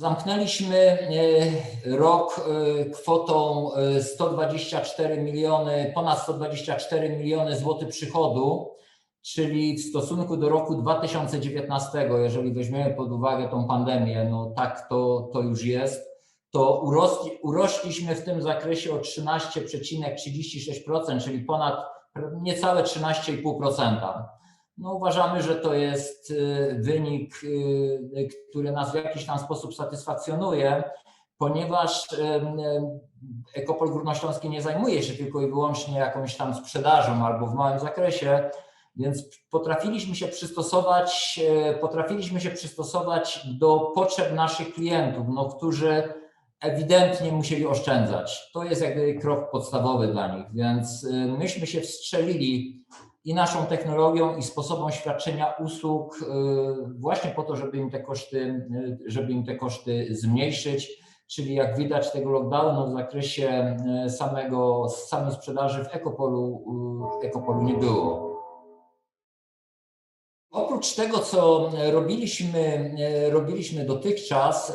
Zamknęliśmy e, rok e, kwotą e, 124 miliony, ponad 124 miliony złotych przychodu, czyli w stosunku do roku 2019, jeżeli weźmiemy pod uwagę tą pandemię, no tak to, to już jest, to urośli, urośliśmy w tym zakresie o 13,36%, czyli ponad niecałe 13,5%. No uważamy, że to jest y, wynik, y, który nas w jakiś tam sposób satysfakcjonuje, ponieważ Ekopol Górnośląski nie zajmuje się tylko i wyłącznie jakąś tam sprzedażą albo w małym zakresie, więc potrafiliśmy się przystosować, potrafiliśmy się przystosować do potrzeb naszych klientów, no, którzy ewidentnie musieli oszczędzać. To jest jakby krok podstawowy dla nich, więc myśmy się wstrzelili i naszą technologią i sposobem świadczenia usług y, właśnie po to, żeby im te koszty, y, żeby im te koszty zmniejszyć. Czyli jak widać tego lockdownu w zakresie y, samego, samej sprzedaży w Ekopolu, Ekopolu nie było. Oprócz tego, co robiliśmy, robiliśmy dotychczas,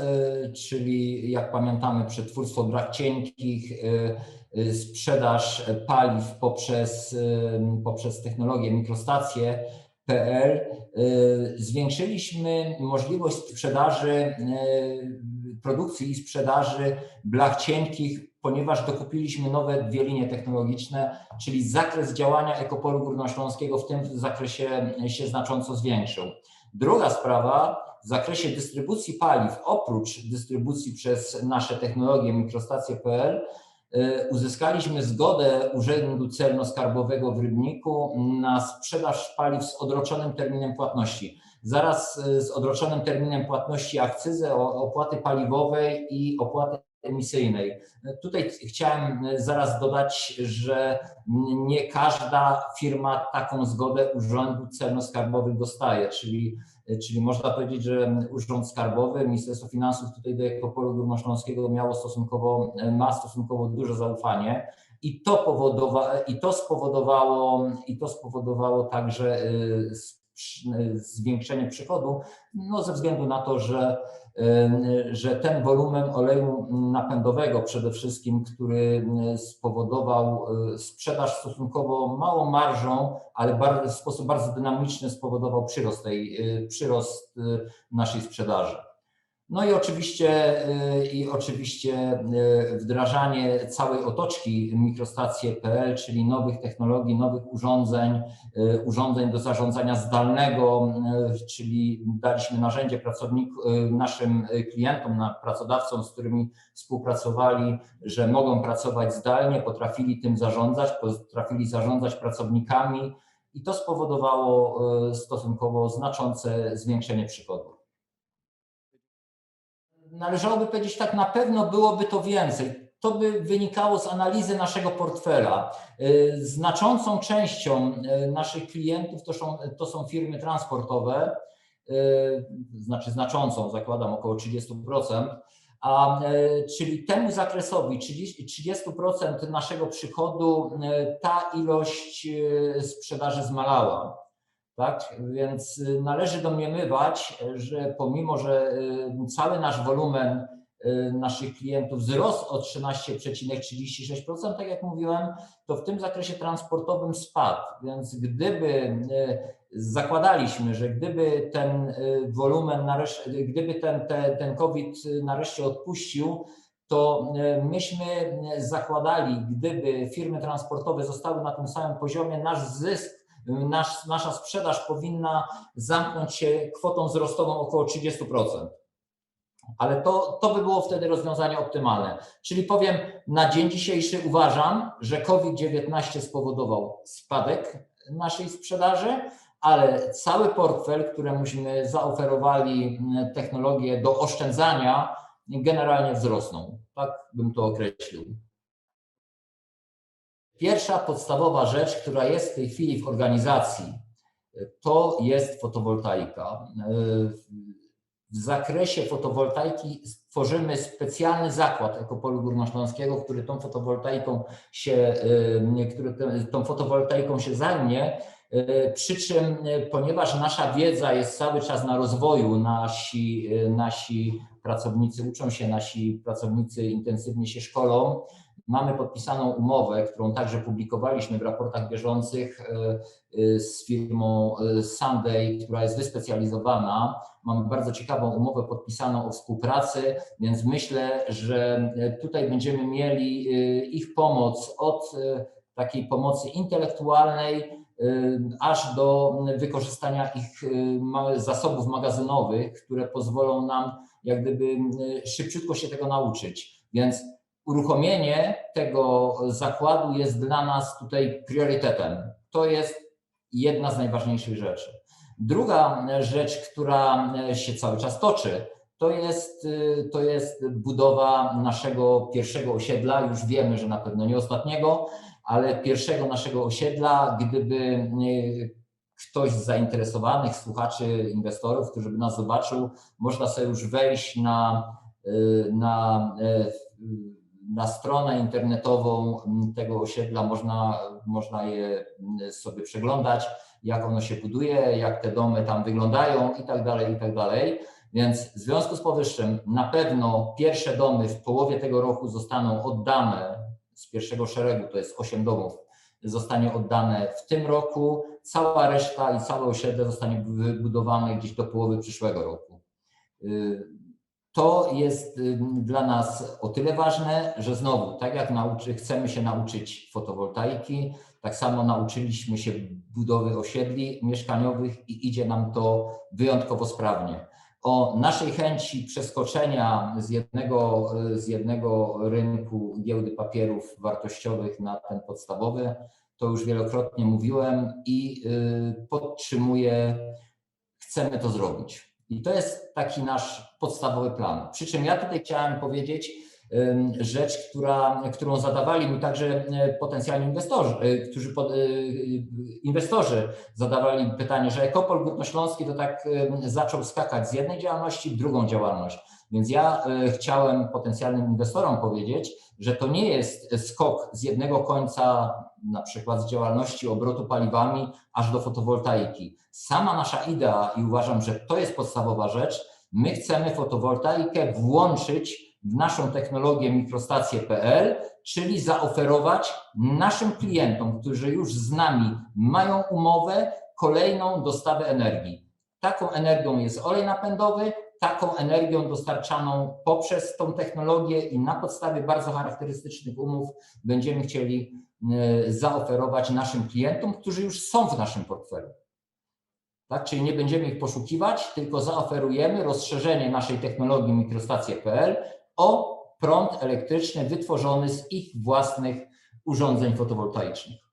czyli jak pamiętamy przetwórstwo brak cienkich, Y, sprzedaż paliw poprzez, poprzez technologię mikrostacje.pl y, zwiększyliśmy możliwość sprzedaży, produkcji i sprzedaży blach cienkich, ponieważ dokupiliśmy nowe dwie linie technologiczne, czyli zakres działania Ekopolu Górnośląskiego w tym zakresie się znacząco zwiększył. Druga sprawa, w zakresie dystrybucji paliw, oprócz dystrybucji przez nasze technologie mikrostacje.pl, uzyskaliśmy zgodę Urzędu Celno-Skarbowego w Rybniku na sprzedaż paliw z odroczonym terminem płatności. Zaraz e, z odroczonym terminem płatności akcyzy, opłaty paliwowej i opłaty emisyjnej. Tutaj chciałem zaraz dodać, że nie każda firma taką zgodę Urzędu Celno-Skarbowych dostaje, czyli, czyli można powiedzieć, że Urząd Skarbowy, Ministerstwo Finansów tutaj do Ekopolu Górnośląskiego miało stosunkowo, ma stosunkowo duże zaufanie i to, powodowa, i to spowodowało, i to spowodowało także y, zwiększenie przychodu, no ze względu na to, że że ten wolumen oleju napędowego przede wszystkim, który spowodował e, sprzedaż stosunkowo małą marżą, ale w sposób bardzo dynamiczny spowodował przyrost, tej, przyrost naszej sprzedaży. No i oczywiście, y, i oczywiście y, wdrażanie całej otoczki mikrostacje.pl, czyli nowych technologii, nowych urządzeń, y, urządzeń do zarządzania zdalnego, czyli daliśmy narzędzie pracownik, naszym klientom, pracodawcom, z którymi współpracowali, że mogą pracować zdalnie, potrafili tym zarządzać, potrafili zarządzać pracownikami i to spowodowało stosunkowo znaczące zwiększenie przychodów należałoby powiedzieć tak, na pewno byłoby to więcej. To by wynikało z analizy naszego portfela. Y, znaczącą częścią y, naszych klientów to są, to są firmy transportowe, y, znaczy znaczącą, zakładam około 30%, a, czyli temu zakresowi 30% naszego przychodu ta ilość sprzedaży zmalała. Tak? Więc y, należy domniemywać, że pomimo, że y, cały nasz wolumen y, naszych klientów wzrósł o 13,36%, tak jak mówiłem, to w tym zakresie transportowym spadł. Więc gdyby zakładaliśmy, że gdyby ten wolumen, nareszcie, gdyby ten, ten COVID nareszcie odpuścił, to myśmy zakładali, gdyby firmy transportowe zostały na tym samym poziomie, nasz zysk nasz, nasza sprzedaż powinna zamknąć się kwotą wzrostową około 30%. Ale to, to by było wtedy rozwiązanie optymalne. Czyli powiem, na dzień dzisiejszy uważam, że COVID-19 spowodował spadek naszej sprzedaży, ale cały portfel, któremuśmy zaoferowali technologię do oszczędzania, generalnie wzrosną. Tak bym to określił. Pierwsza podstawowa rzecz, która jest w tej chwili w organizacji, to jest fotowoltaika. W zakresie fotowoltaiki stworzymy specjalny zakład Ekopolu Górnośląskiego, który tą fotowoltaiką się, który tą fotowoltaiką się zajmie, Przy czym, ponieważ nasza wiedza jest cały czas na rozwoju, nasi, nasi pracownicy uczą się, nasi pracownicy intensywnie się szkolą, mamy podpisaną umowę, którą także publikowaliśmy w raportach bieżących e, e, z firmą e, Sunday, która jest wyspecjalizowana. Mamy bardzo ciekawą umowę podpisaną o współpracy, więc myślę, że tutaj będziemy mieli ich pomoc od takiej pomocy intelektualnej, aż do wykorzystania ich zasobów magazynowych, które pozwolą nam jak gdyby szybciutko się tego nauczyć. Więc uruchomienie tego zakładu jest dla nas tutaj priorytetem. To jest jedna z najważniejszych rzeczy. Druga rzecz, która się cały czas toczy, to jest, to jest budowa naszego pierwszego osiedla. Już wiemy, że na pewno nie ostatniego, ale pierwszego naszego osiedla, gdyby e, ktoś z zainteresowanych słuchaczy, inwestorów, którzy by nas zobaczył, można sobie już wejść na, e, na, e, na stronę internetową tego osiedla, można, można je sobie przeglądać, jak ono się buduje, jak te domy tam wyglądają i tak dalej, i tak dalej. Więc w związku z powyższym na pewno pierwsze domy w połowie tego roku zostaną oddane z pierwszego szeregu, to jest 8 domów, zostanie oddane w tym roku. Cała reszta i całe osiedle zostanie wybudowane gdzieś do połowy przyszłego roku. To jest dla nas o tyle ważne, że znowu, tak jak nauczy, chcemy się nauczyć fotowoltaiki, tak samo nauczyliśmy się budowy osiedli mieszkaniowych i idzie nam to wyjątkowo sprawnie o naszej chęci przeskoczenia z jednego, z jednego rynku giełdy papierów wartościowych na ten podstawowy, to już wielokrotnie mówiłem i y, podtrzymuję, chcemy to zrobić. I to jest taki nasz podstawowy plan. Przy czym ja tutaj chciałem powiedzieć, rzecz, która, którą zadawali mi także e, potencjalni inwestorzy, e, którzy pod, e, inwestorzy zadawali pytanie, że Ekopol Górnośląski to tak zaczął skakać z jednej działalności w drugą działalność. Więc ja chciałem potencjalnym inwestorom powiedzieć, że to nie jest skok z jednego końca, na przykład z działalności obrotu paliwami, aż do fotowoltaiki. Sama nasza idea i uważam, że to jest podstawowa rzecz. My chcemy fotowoltaikę włączyć w naszą technologię mikrostacje.pl, czyli zaoferować naszym klientom, którzy już z nami mają umowę, kolejną dostawę energii. Taką energią jest olej napędowy, taką energią dostarczaną poprzez tą technologię i na podstawie bardzo charakterystycznych umów będziemy chcieli e, zaoferować naszym klientom, którzy już są w naszym portfelu. Tak? Czyli nie będziemy ich poszukiwać, tylko zaoferujemy rozszerzenie naszej technologii mikrostacje.pl o prąd elektryczny wytworzony z ich własnych urządzeń fotowoltaicznych.